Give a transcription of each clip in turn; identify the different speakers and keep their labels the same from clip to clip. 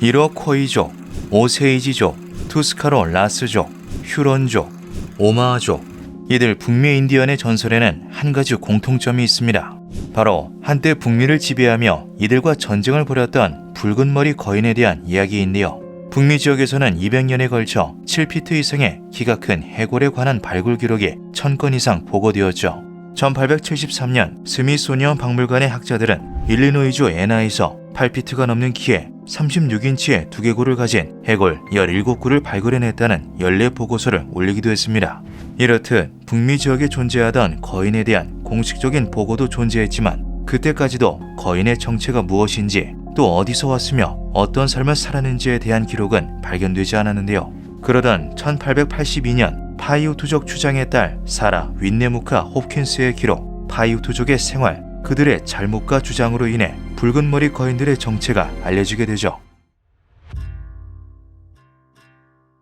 Speaker 1: 이로코이족, 오세이지족, 투스카로 라스족, 휴런족, 오마족. 이들 북미 인디언의 전설에는 한 가지 공통점이 있습니다. 바로 한때 북미를 지배하며 이들과 전쟁을 벌였던 붉은 머리 거인에 대한 이야기인데요. 북미 지역에서는 200년에 걸쳐 7피트 이상의 키가 큰 해골에 관한 발굴 기록이 1000건 이상 보고되었죠. 1873년 스미소니언 박물관의 학자들은 일리노이주 애나에서 8피트가 넘는 키에 36인치의 두개골을 가진 해골 17구를 발굴해냈다는 연례 보고서를 올리기도 했습니다. 이렇듯 북미 지역에 존재하던 거인에 대한 공식적인 보고도 존재했지만 그때까지도 거인의 정체가 무엇인지 또 어디서 왔으며 어떤 삶을 살았는지에 대한 기록은 발견되지 않았는데요. 그러던 1882년 파이우투족 추장의 딸 사라 윈네무카 홉킨스의 기록 파이우투족의 생활 그들의 잘못과 주장으로 인해 붉은 머리 거인들의 정체가 알려지게 되죠.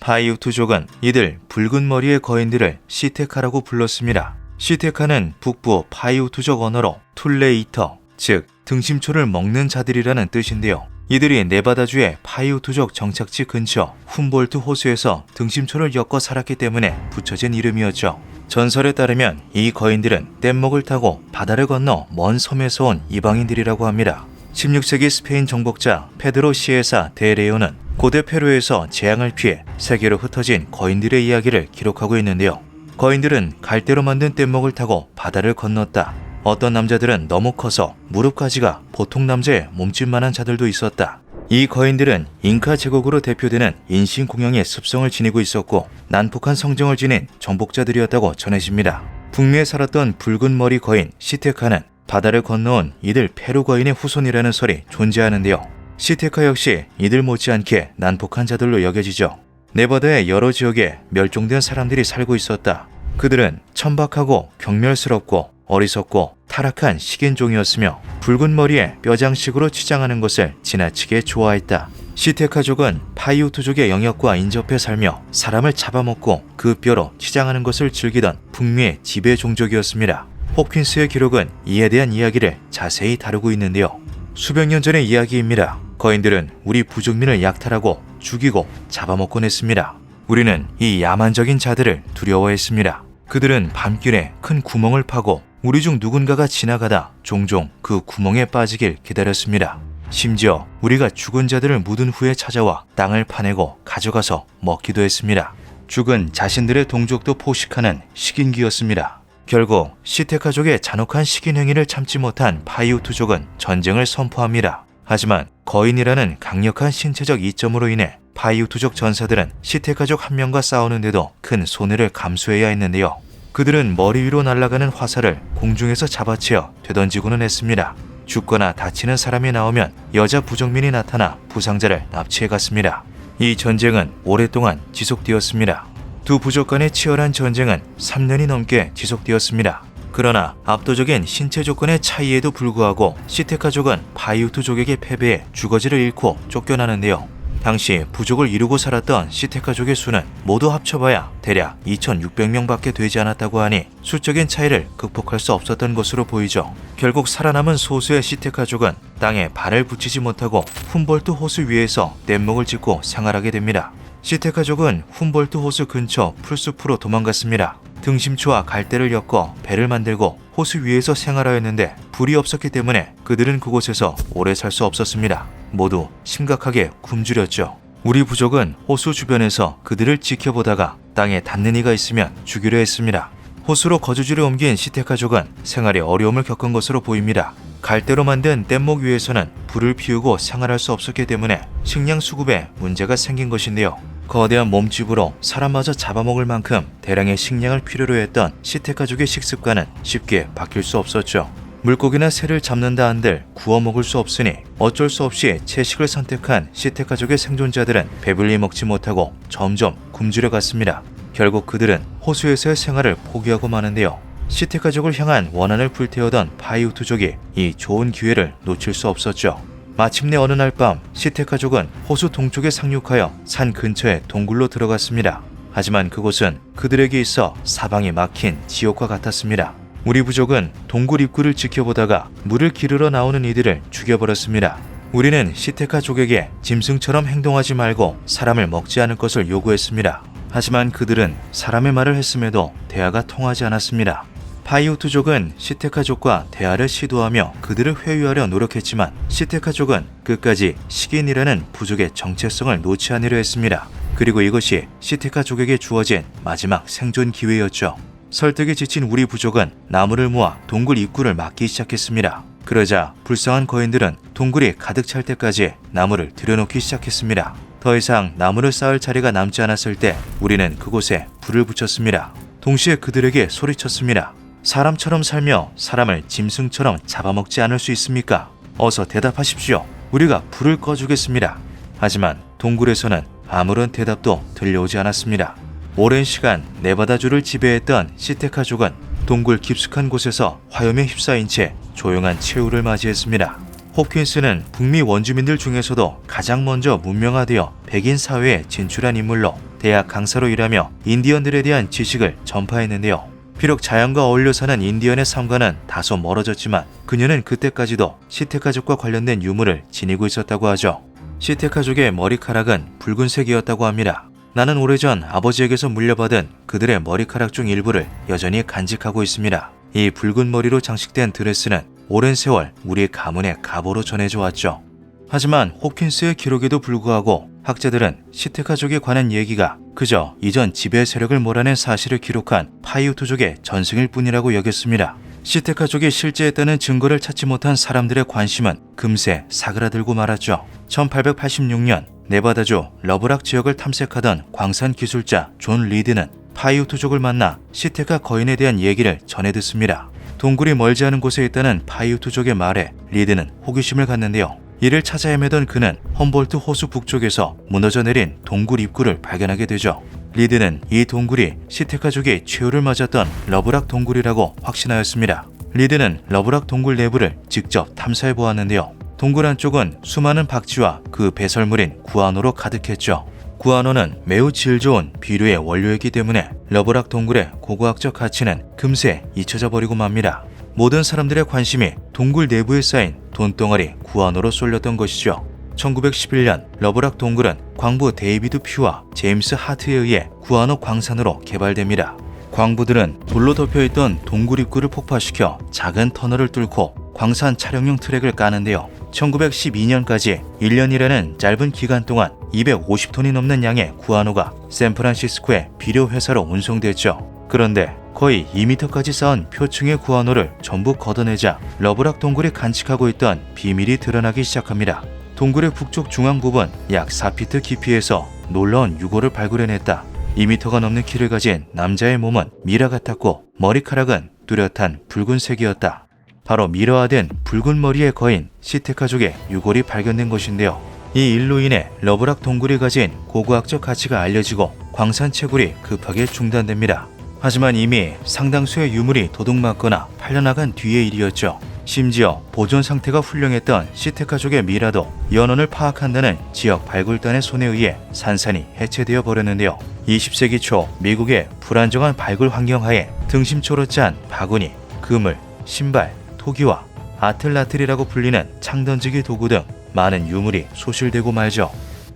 Speaker 1: 파이우투족은 이들 붉은 머리의 거인들을 시테카라고 불렀습니다. 시테카는 북부 파이우투족 언어로 툴레이터, 즉 등심초를 먹는 자들이라는 뜻인데요. 이들이 네바다주의 파이우투족 정착지 근처 훔볼트 호수에서 등심초를 엮어 살았기 때문에 붙여진 이름이었죠. 전설에 따르면 이 거인들은 뗏목을 타고 바다를 건너 먼 섬에서 온 이방인들이라고 합니다. 16세기 스페인 정복자 페드로 시에사 데레오는 고대 페루에서 재앙을 피해 세계로 흩어진 거인들의 이야기를 기록하고 있는데요. 거인들은 갈대로 만든 뗏목을 타고 바다를 건넜다. 어떤 남자들은 너무 커서 무릎까지가 보통 남자의 몸집만한 자들도 있었다. 이 거인들은 잉카 제국으로 대표되는 인신공양의 습성을 지니고 있었고 난폭한 성정을 지닌 정복자들이었다고 전해집니다. 북미에 살았던 붉은 머리 거인 시테카는 바다를 건너온 이들 페루 거인의 후손이라는 설이 존재하는데요. 시테카 역시 이들 못지않게 난폭한 자들로 여겨지죠. 네바다의 여러 지역에 멸종된 사람들이 살고 있었다. 그들은 천박하고 경멸스럽고 어리석고 타락한 식인종이었으며 붉은 머리에 뼈장식으로 치장하는 것을 지나치게 좋아했다. 시테카족은 파이우투족의 영역과 인접해 살며 사람을 잡아먹고 그 뼈로 치장하는 것을 즐기던 북미의 지배 종족이었습니다. 호킨스의 기록은 이에 대한 이야기를 자세히 다루고 있는데요. 수백 년 전의 이야기입니다. 거인들은 우리 부족민을 약탈하고 죽이고 잡아먹곤 했습니다. 우리는 이 야만적인 자들을 두려워했습니다. 그들은 밤길에 큰 구멍을 파고 우리 중 누군가가 지나가다 종종 그 구멍에 빠지길 기다렸습니다. 심지어 우리가 죽은 자들을 묻은 후에 찾아와 땅을 파내고 가져가서 먹기도 했습니다. 죽은 자신들의 동족도 포식하는 식인귀였습니다. 결국 시테카족의 잔혹한 식인 행위를 참지 못한 파이우투족은 전쟁을 선포합니다. 하지만 거인이라는 강력한 신체적 이점으로 인해 파이우투족 전사들은 시테카족 한 명과 싸우는데도 큰 손해를 감수해야 했는데요. 그들은 머리 위로 날아가는 화살을 공중에서 잡아채어 되던지고는 했습니다. 죽거나 다치는 사람이 나오면 여자 부정민이 나타나 부상자를 납치해 갔습니다. 이 전쟁은 오랫동안 지속되었습니다. 두 부족 간의 치열한 전쟁은 3년이 넘게 지속되었습니다. 그러나 압도적인 신체 조건의 차이에도 불구하고 시테카족은 파이우투족에게 패배해 주거지를 잃고 쫓겨나는데요. 당시 부족을 이루고 살았던 시테카족의 수는 모두 합쳐봐야 대략 2,600명밖에 되지 않았다고 하니 수적인 차이를 극복할 수 없었던 것으로 보이죠. 결국 살아남은 소수의 시테카족은 땅에 발을 붙이지 못하고 훔볼트 호수 위에서 뗏목을 짓고 생활하게 됩니다. 시테카족은 훔볼트 호수 근처 풀숲으로 도망갔습니다. 등심초와 갈대를 엮어 배를 만들고 호수 위에서 생활하였는데 불이 없었기 때문에 그들은 그곳에서 오래 살 수 없었습니다. 모두 심각하게 굶주렸죠. 우리 부족은 호수 주변에서 그들을 지켜보다가 땅에 닿는 이가 있으면 죽이려 했습니다. 호수로 거주지를 옮긴 시테카족은 생활에 어려움을 겪은 것으로 보입니다. 갈대로 만든 뗏목 위에서는 불을 피우고 생활할 수 없었기 때문에 식량 수급에 문제가 생긴 것인데요. 거대한 몸집으로 사람마저 잡아먹을 만큼 대량의 식량을 필요로 했던 시테카족의 식습관은 쉽게 바뀔 수 없었죠. 물고기나 새를 잡는다 한들 구워 먹을 수 없으니 어쩔 수 없이 채식을 선택한 시테카족의 생존자들은 배불리 먹지 못하고 점점 굶주려 갔습니다. 결국 그들은 호수에서의 생활을 포기하고 마는데요. 시테카족을 향한 원한을 불태우던 파이우투족이 이 좋은 기회를 놓칠 수 없었죠. 마침내 어느 날 밤 시테카족은 호수 동쪽에 상륙하여 산 근처의 동굴로 들어갔습니다. 하지만 그곳은 그들에게 있어 사방이 막힌 지옥과 같았습니다. 우리 부족은 동굴 입구를 지켜보다가 물을 기르러 나오는 이들을 죽여버렸습니다. 우리는 시테카족에게 짐승처럼 행동하지 말고 사람을 먹지 않을 것을 요구했습니다. 하지만 그들은 사람의 말을 했음에도 대화가 통하지 않았습니다. 파이우트족은 시테카족과 대화를 시도하며 그들을 회유하려 노력했지만 시테카족은 끝까지 식인이라는 부족의 정체성을 놓지 않으려 했습니다. 그리고 이것이 시테카족에게 주어진 마지막 생존 기회였죠. 설득에 지친 우리 부족은 나무를 모아 동굴 입구를 막기 시작했습니다. 그러자 불쌍한 거인들은 동굴이 가득 찰 때까지 나무를 들여놓기 시작했습니다. 더 이상 나무를 쌓을 자리가 남지 않았을 때 우리는 그곳에 불을 붙였습니다. 동시에 그들에게 소리쳤습니다. 사람처럼 살며 사람을 짐승처럼 잡아먹지 않을 수 있습니까? 어서 대답하십시오. 우리가 불을 꺼주겠습니다. 하지만 동굴에서는 아무런 대답도 들려오지 않았습니다. 오랜 시간 네바다주를 지배했던 시테카족은 동굴 깊숙한 곳에서 화염에 휩싸인 채 조용한 최후를 맞이했습니다. 홉킨스는 북미 원주민들 중에서도 가장 먼저 문명화되어 백인 사회에 진출한 인물로 대학 강사로 일하며 인디언들에 대한 지식을 전파했는데요. 비록 자연과 어울려 사는 인디언의 삶과는 다소 멀어졌지만 그녀는 그때까지도 시테카족과 관련된 유물을 지니고 있었다고 하죠. 시테카족의 머리카락은 붉은색이었다고 합니다. 나는 오래전 아버지에게서 물려받은 그들의 머리카락 중 일부를 여전히 간직하고 있습니다. 이 붉은 머리로 장식된 드레스는 오랜 세월 우리 가문의 가보로 전해져 왔죠. 하지만 호킨스의 기록에도 불구하고 학자들은 시테카족에 관한 얘기가 그저 이전 지배 세력을 몰아낸 사실을 기록한 파이우트족의 전승일 뿐이라고 여겼습니다. 시테카족이 실제했다는 증거를 찾지 못한 사람들의 관심은 금세 사그라들고 말았죠. 1886년 네바다주 러브락 지역을 탐색하던 광산 기술자 존 리드는 파이우트족을 만나 시테카 거인에 대한 얘기를 전해 듣습니다. 동굴이 멀지 않은 곳에 있다는 파이우트족의 말에 리드는 호기심을 갖는데요. 이를 찾아 헤매던 그는 험볼트 호수 북쪽에서 무너져 내린 동굴 입구를 발견하게 되죠. 리드는 이 동굴이 시테카족이 최후를 맞았던 러브락 동굴이라고 확신하였습니다. 리드는 러브락 동굴 내부를 직접 탐사해 보았는데요. 동굴 안쪽은 수많은 박쥐와 그 배설물인 구아노로 가득했죠. 구아노는 매우 질 좋은 비료의 원료이기 때문에 러브락 동굴의 고고학적 가치는 금세 잊혀져 버리고 맙니다. 모든 사람들의 관심이 동굴 내부에 쌓인 돈덩어리 구아노로 쏠렸던 것이죠. 1911년 러브락 동굴은 광부 데이비드 퓨와 제임스 하트에 의해 구아노 광산으로 개발됩니다. 광부들은 돌로 덮여있던 동굴 입구를 폭파시켜 작은 터널을 뚫고 광산 촬영용 트랙을 까는데요. 1912년까지 1년이라는 짧은 기간 동안 250톤이 넘는 양의 구아노가 샌프란시스코의 비료 회사로 운송됐죠. 그런데 거의 2m까지 쌓은 표층의 구아노를 전부 걷어내자 러브락 동굴이 간직하고 있던 비밀이 드러나기 시작합니다. 동굴의 북쪽 중앙 부분 약 4피트 깊이에서 놀라운 유골을 발굴해냈다. 2m가 넘는 키를 가진 남자의 몸은 미라 같았고 머리카락은 뚜렷한 붉은색이었다. 바로 미러화된 붉은 머리의 거인 시테카족의 유골이 발견된 것인데요. 이 일로 인해 러브락 동굴이 가진 고고학적 가치가 알려지고 광산 채굴이 급하게 중단됩니다. 하지만 이미 상당수의 유물이 도둑맞거나 팔려나간 뒤의 일이었죠. 심지어 보존 상태가 훌륭했던 시테카족의 미라도 연원을 파악한다는 지역 발굴단의 손에 의해 산산이 해체되어 버렸는데요. 20세기 초 미국의 불안정한 발굴 환경하에 등심초로 짠 바구니, 그물, 신발, 토기와 아틀라틀이라고 불리는 창던지기 도구 등 많은 유물이 소실되고 말죠.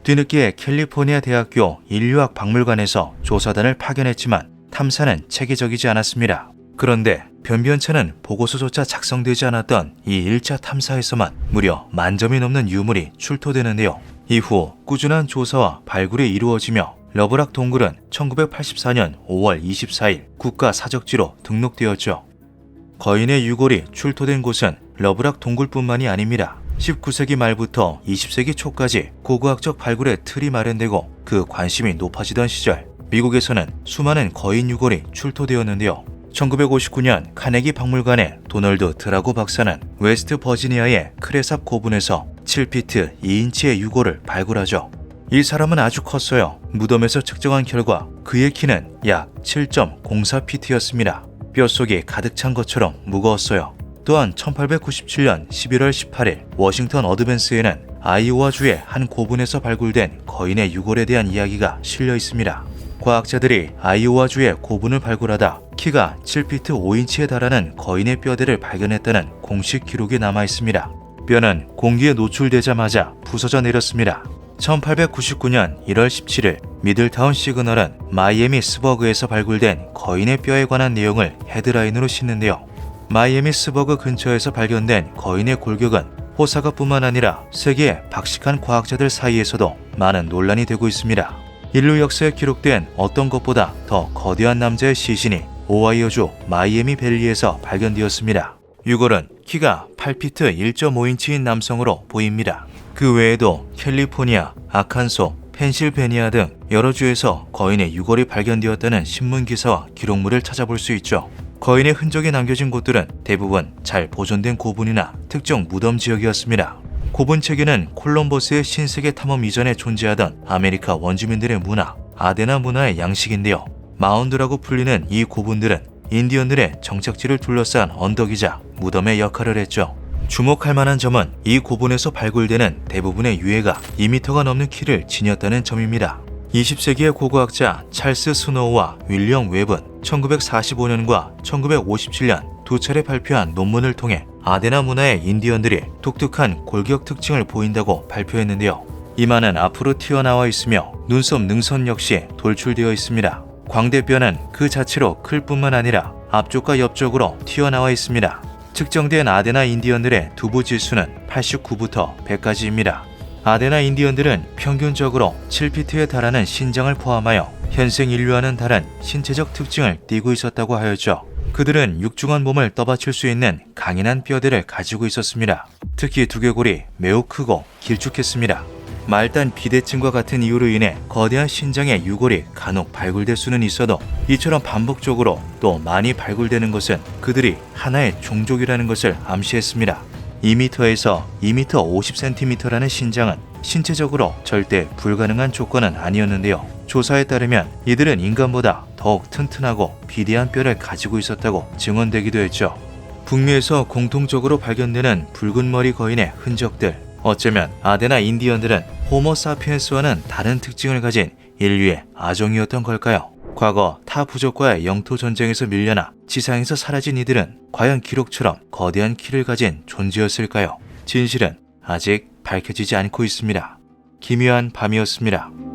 Speaker 1: 뒤늦게 캘리포니아 대학교 인류학 박물관에서 조사단을 파견했지만 탐사는 체계적이지 않았습니다. 그런데 변변찮은 보고서조차 작성되지 않았던 이 1차 탐사에서만 무려 만 점이 넘는 유물이 출토되는데요. 이후 꾸준한 조사와 발굴이 이루어지며 러브락 동굴은 1984년 5월 24일 국가 사적지로 등록되었죠. 거인의 유골이 출토된 곳은 러브락 동굴뿐만이 아닙니다. 19세기 말부터 20세기 초까지 고고학적 발굴의 틀이 마련되고 그 관심이 높아지던 시절 미국에서는 수많은 거인 유골이 출토되었는데요. 1959년 카네기 박물관의 도널드 드라고 박사는 웨스트 버지니아의 크레삽 고분에서 7피트 2인치의 유골을 발굴하죠. 이 사람은 아주 컸어요. 무덤에서 측정한 결과 그의 키는 약 7.04피트였습니다. 뼛속이 가득 찬 것처럼 무거웠어요. 또한 1897년 11월 18일 워싱턴 어드밴스에는 아이오와주의 한 고분에서 발굴된 거인의 유골에 대한 이야기가 실려 있습니다. 과학자들이 아이오와주의 고분을 발굴하다 키가 7피트 5인치에 달하는 거인의 뼈대를 발견했다는 공식 기록이 남아 있습니다. 뼈는 공기에 노출되자마자 부서져 내렸습니다. 1899년 1월 17일 미들타운 시그널은 마이애미 스버그에서 발굴된 거인의 뼈에 관한 내용을 헤드라인으로 싣는데요. 마이애미 스버그 근처에서 발견된 거인의 골격은 호사가뿐만 아니라 세계의 박식한 과학자들 사이에서도 많은 논란이 되고 있습니다. 인류 역사에 기록된 어떤 것보다 더 거대한 남자의 시신이 오하이오주 마이애미 밸리에서 발견되었습니다. 유골은 키가 8피트 1.5인치인 남성으로 보입니다. 그 외에도 캘리포니아, 아칸소, 펜실베니아 등 여러 주에서 거인의 유골이 발견되었다는 신문 기사와 기록물을 찾아볼 수 있죠. 거인의 흔적이 남겨진 곳들은 대부분 잘 보존된 고분이나 특정 무덤 지역이었습니다. 고분 체계는 콜럼버스의 신세계 탐험 이전에 존재하던 아메리카 원주민들의 문화, 아데나 문화의 양식인데요. 마운드라고 불리는 이 고분들은 인디언들의 정착지를 둘러싼 언덕이자 무덤의 역할을 했죠. 주목할 만한 점은 이 고분에서 발굴되는 대부분의 유해가 2m가 넘는 키를 지녔다는 점입니다. 20세기의 고고학자 찰스 스노우와 윌리엄 웹은 1945년과 1957년 두 차례 발표한 논문을 통해 아데나 문화의 인디언들이 독특한 골격 특징을 보인다고 발표했는데요. 이마는 앞으로 튀어나와 있으며 눈썹 능선 역시 돌출되어 있습니다. 광대뼈는 그 자체로 클 뿐만 아니라 앞쪽과 옆쪽으로 튀어나와 있습니다. 측정된 아데나 인디언들의 두부 지수는 89부터 100까지입니다. 아데나 인디언들은 평균적으로 7피트에 달하는 신장을 포함하여 현생 인류와는 다른 신체적 특징을 띠고 있었다고 하였죠. 그들은 육중한 몸을 떠받칠 수 있는 강인한 뼈들을 가지고 있었습니다. 특히 두개골이 매우 크고 길쭉했습니다. 말단 비대증과 같은 이유로 인해 거대한 신장의 유골이 간혹 발굴될 수는 있어도 이처럼 반복적으로 또 많이 발굴되는 것은 그들이 하나의 종족이라는 것을 암시했습니다. 2m에서 2m 50cm라는 신장은 신체적으로 절대 불가능한 조건은 아니었는데요. 조사에 따르면 이들은 인간보다 더욱 튼튼하고 비대한 뼈를 가지고 있었다고 증언되기도 했죠. 북미에서 공통적으로 발견되는 붉은 머리 거인의 흔적들. 어쩌면 아데나 인디언들은 호모 사피엔스와는 다른 특징을 가진 인류의 아종이었던 걸까요? 과거 타 부족과의 영토 전쟁에서 밀려나 지상에서 사라진 이들은 과연 기록처럼 거대한 키를 가진 존재였을까요? 진실은 아직 밝혀지지 않고 있습니다. 기묘한 밤이었습니다.